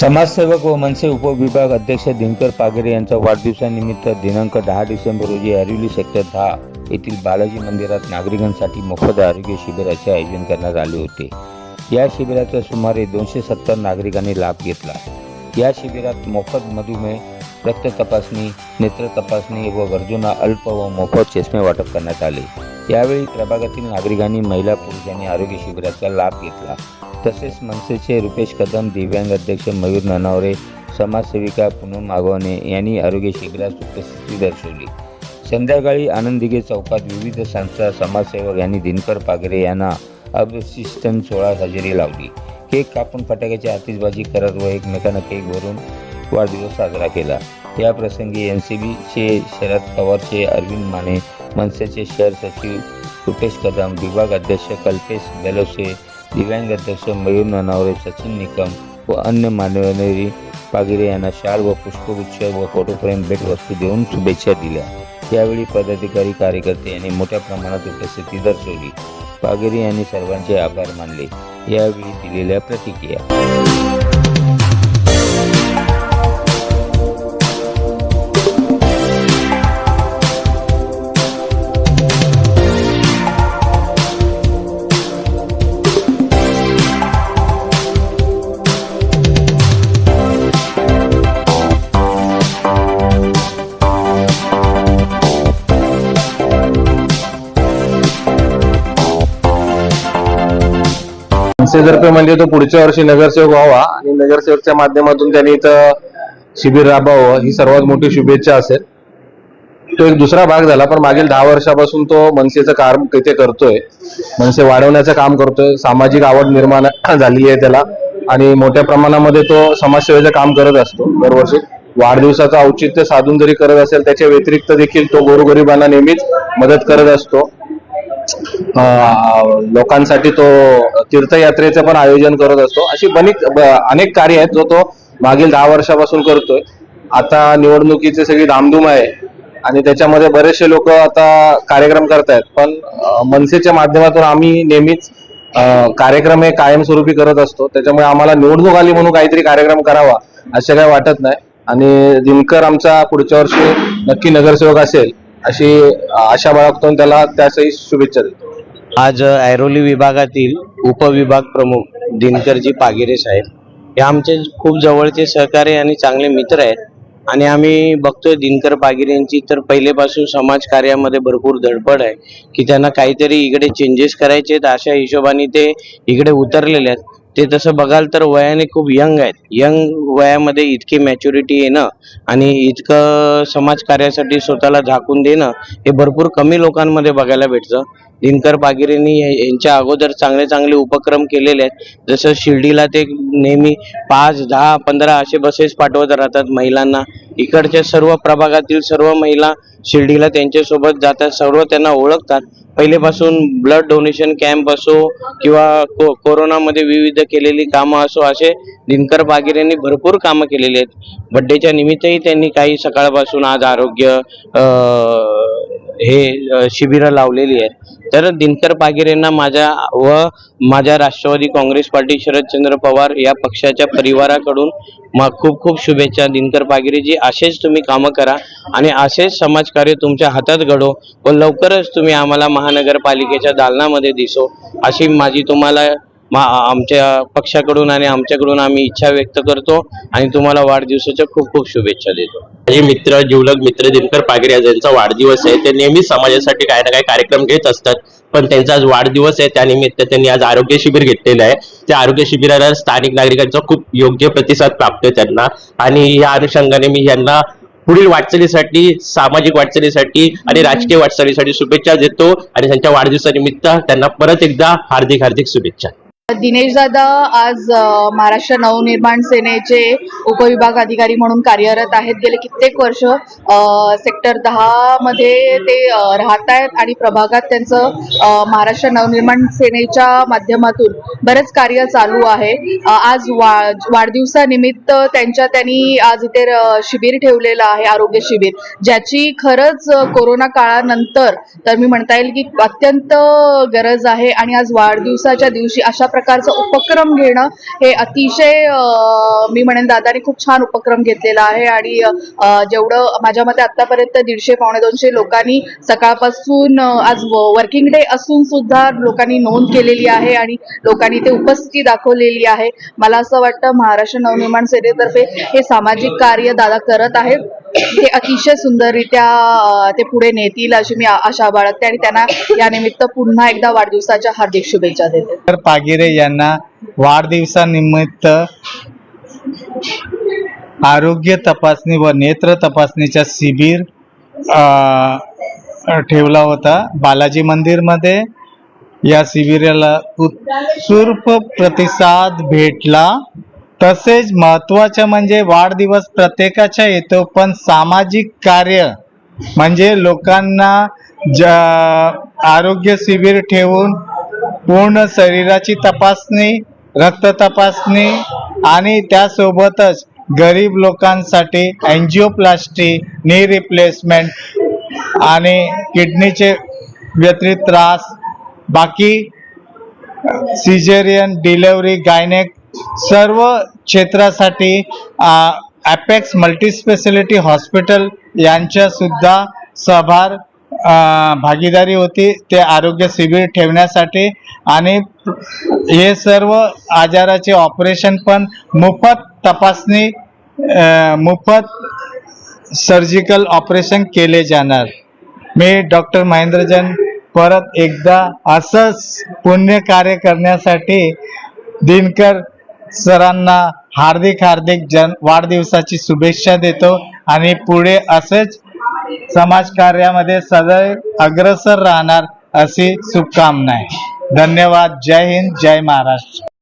समाजसेवक व मनसे उपविभाग अध्यक्ष दिनकर पागरे यांचा वाढदिवसानिमित्त दिनांक दहा डिसेंबर रोजी अरिवली सेक्टर दहा येथील बालाजी मंदिरात नागरिकांसाठी मोफत आरोग्य शिबिराचे आयोजन करण्यात आले होते. या शिबिराचा सुमारे दोनशे सत्तर नागरिकांनी लाभ घेतला. या शिबिरात मोफत मधुमेह रक्त तपासणी नेत्र तपासणी व गरजूंना अल्प व मोफत चष्मे वाटप करण्यात आले. यावेळी प्रभागातील नागरिकांनी महिला पुरुषांनी आरोग्य शिबिराचा लाभ घेतला. तसेच मनसेचे रुपेश कदम दिव्यांग अध्यक्ष मयूर ननावरे समाजसेविका पूनम आगवणे यांनी आरोग्य शिबिरास उपस्थिती दर्शवली. संध्याकाळी आनंदिगे चौकात विविध संस्था समाजसेवक यांनी दिनकर पागरे यांना अभिशिष्टन सोहळा हजेरी लावली. केक कापून फटाक्याची आतिषबाजी करत व एकमेकांना केक भरून वाढदिवस साजरा केला. या प्रसंगी एन सी बीचे शरद पवारचे अरविंद माने मनसेचे शहर सचिव रुपेश कदम विभाग अध्यक्ष कल्पेश बेलोसे दिव्यांग अध्यक्ष मयूर ननावरे सचिन निकम व अन्य मान्यवरी पागिरे यांना शाल व पुष्पगुच्छ व फोटोफ्रेम भेटवस्तू देऊन शुभेच्छा दिल्या. यावेळी पदाधिकारी कार्यकर्ते यांनी मोठ्या प्रमाणात उपस्थिती दर्शवली. पागिरे यांनी सर्वांचे आभार मानले. यावेळी दिलेल्या प्रतिक्रिया. मनसेतर्फे म्हणजे तो पुढच्या वर्षी नगरसेवक व्हावा आणि नगरसेवकच्या माध्यमातून त्यांनी इथं शिबिर राबवावं ही सर्वात मोठी शुभेच्छा असेल. तो एक दुसरा भाग झाला पण मागील दहा वर्षापासून तो मनसेचं काम तिथे करतोय. मनसे वाढवण्याचं काम करतोय. सामाजिक आवड निर्माण झाली आहे त्याला. आणि मोठ्या प्रमाणामध्ये तो समाजसेवेचं काम करत असतो दरवर्षी. वाढदिवसाचं औचित्य साधून जरी करत असेल त्याच्या व्यतिरिक्त देखील तो गोरगरिबांना नेहमीच मदत करत असतो. लोकांसाठी तो तीर्थयात्रेचं पण आयोजन करत असतो. अशी बनीच अनेक कार्य आहेत जो तो मागील दहा वर्षापासून करतोय. आता निवडणुकीची सगळी धामधूम आहे आणि त्याच्यामध्ये बरेचसे लोक आता कार्यक्रम करतायत. पण मनसेच्या माध्यमातून आम्ही नेहमीच कार्यक्रम हे कायमस्वरूपी करत असतो. त्याच्यामुळे आम्हाला निवडणूक आली म्हणून काहीतरी कार्यक्रम करावा असं काही वाटत नाही. आणि दिनकर आमचा पुढच्या वर्षी नक्की नगरसेवक असेल. अशी आशा बाळगतो त्याला त्यासही शुभेच्छा देतो. आज ऐरोली विभागातील उपविभाग प्रमुख दिनकरजी पागिरे साहेब हे आमचे खूप जवळचे सहकारी आणि चांगले मित्र आहेत. आणि आम्ही बघतोय दिनकर पागिरेंची तर पहिलेपासून समाज कार्यामध्ये भरपूर धडपड आहे की त्यांना काहीतरी इकडे चेंजेस करायचे आहेत. अशा हिशोबाने ते इकडे उतरलेले आहेत. ते तसं बघाल तर वयाने खूप यंग आहेत. यंग वयामध्ये इतकी मॅच्युरिटी येणं आणि इतकं समाज कार्यासाठी स्वतःला झाकून देणं हे भरपूर कमी लोकांमध्ये बघायला भेटतं. दिनकर पागिरेंनी यांच्या अगोदर चांगले चांगले उपक्रम केलेले आहेत. जसं शिर्डीला ते नेहमी पाच दहा पंधरा असे बसेस पाठवत राहतात महिलांना. इकडच्या सर्व प्रभागातील सर्व महिला शिर्डीला त्यांच्यासोबत जातात सर्व त्यांना ओळखतात. पहिलेपासून ब्लड डोनेशन कॅम्प असो किंवा को कोरोनामध्ये विविध केलेली कामं असो असे दिनकर बागीर यांनी भरपूर कामं केलेली आहेत. बड्डेच्या निमित्तही त्यांनी काही सकाळपासून आज आरोग्य हे शिबिरं लावलेली आहेत. तर दिनकर पागिरेंना माझ्या व माझ्या राष्ट्रवादी काँग्रेस पार्टी शरदचंद्र पवार या पक्षाच्या परिवाराकडून मग खूप खूप शुभेच्छा. दिनकर पागिरेजी असेच तुम्ही कामं करा आणि असेच समाजकार्य तुमच्या हातात घडो. व लवकरच तुम्ही आम्हाला महानगरपालिकेच्या दालनामध्ये दिसो. अशी माझी तुम्हाला आमच्या पक्षाकडून आणि आमच्याकडून आम्ही इच्छा व्यक्त करतो आणि तुम्हाला वाढदिवसाच्या खूप खूप शुभेच्छा देतो. माझे मित्र जीवलग मित्र दिनकर पागिरे यांचा वाढदिवस आहे. ते नेहमीच समाजासाठी काही ना काही कार्यक्रम घेत असतात. पण त्यांचा आज वाढदिवस आहे. त्यानिमित्त त्यांनी आज आरोग्य शिबिर घेतलेलं आहे. त्या आरोग्य शिबिराला स्थानिक नागरिकांचा खूप योग्य प्रतिसाद प्राप्त आहे त्यांना. आणि या अनुषंगाने मी यांना पुढील वाटचालीसाठी सामाजिक वाटचालीसाठी आणि राजकीय वाटचालीसाठी शुभेच्छा देतो. आणि त्यांच्या वाढदिवसानिमित्त त्यांना परत एकदा हार्दिक हार्दिक शुभेच्छा. दिनेश दादा आज महाराष्ट्र नवनिर्माण सेनेचे उपविभाग अधिकारी म्हणून कार्यरत आहेत. गेले कित्येक वर्ष सेक्टर दहा मध्ये ते राहत आहेत आणि प्रभागात त्यांचं महाराष्ट्र नवनिर्माण सेनेच्या माध्यमातून बरेच कार्य चालू आहे. आज वा वाढदिवसानिमित्त त्यांच्या त्यांनी आज इथे शिबिर ठेवलेलं आहे आरोग्य शिबिर. ज्याची खरंच कोरोना काळानंतर तर मी म्हणता येईल की अत्यंत गरज आहे. आणि आज वाढदिवसाच्या दिवशी अशा प्रकारचं उपक्रम घेणं हे अतिशय मी म्हणेन दादाने खूप छान उपक्रम घेतलेला आहे आणि जेवढं माझ्या मते आतापर्यंत दीडशे पावणे दोनशे लोकांनी सकाळपासून आज वर्किंग डे असून सुद्धा लोकांनी नोंद केलेली आहे आणि लोकांनी ते उपस्थिती दाखवलेली आहे. मला असं वाटतं महाराष्ट्र नवनिर्माण सेनेतर्फे हे सामाजिक कार्य दादा करत आहेत. ते अतिशय सुंदररित्या ते पुढे नेतील अशी मी आशा बाळगते आणि त्यांना यानिमित्त पुन्हा एकदा वाढदिवसाच्या हार्दिक शुभेच्छा देते. तर पागिरे यांना वाढदिवसानिमित्त आरोग्य तपासणी व नेत्र तपासणीचा शिबिर ठेवला होता. बालाजी मंदिरमध्ये या शिबिराला उत्स्फूर्त प्रतिसाद भेटला. तसेच महत्वाचं म्हणजे वाढदिवस प्रत्येकाच्या येतो पण सामाजिक कार्य म्हणजे लोकांना ज आरोग्य शिबिर ठेवून पूर्ण शरीराची तपासणी रक्त तपासणी आणि त्यासोबतच गरीब लोकांसाठी अँजिओप्लास्टी नी रिप्लेसमेंट आणि किडनीचे व्यतिरिक्त त्रास. बाकी सिजेरियन डिलेवरी गायनेक सर्व क्षेत्रासाठी ॲपेक्स मल्टीस्पेशालिटी हॉस्पिटल यांच्यासुद्धा सहभार भागीदारी होती. ते आरोग्य शिबिर ठेवण्यासाठी. आणि हे सर्व आजाराचे ऑपरेशन पण मोफत तपासणी मोफत सर्जिकल ऑपरेशन केले जाणार. मी डॉक्टर महेंद्रजन परत एकदा असंच पुण्य कार्य करण्यासाठी दिनकर सरांना हार्दिक हार्दिक जन वाढदिवसाची शुभेच्छा देतो आणि पुढे असेच समाजकार्यामध्ये सदैव अग्रसर राहणार अशी शुभकामना आहे धन्यवाद. जय हिंद. जय महाराष्ट्र.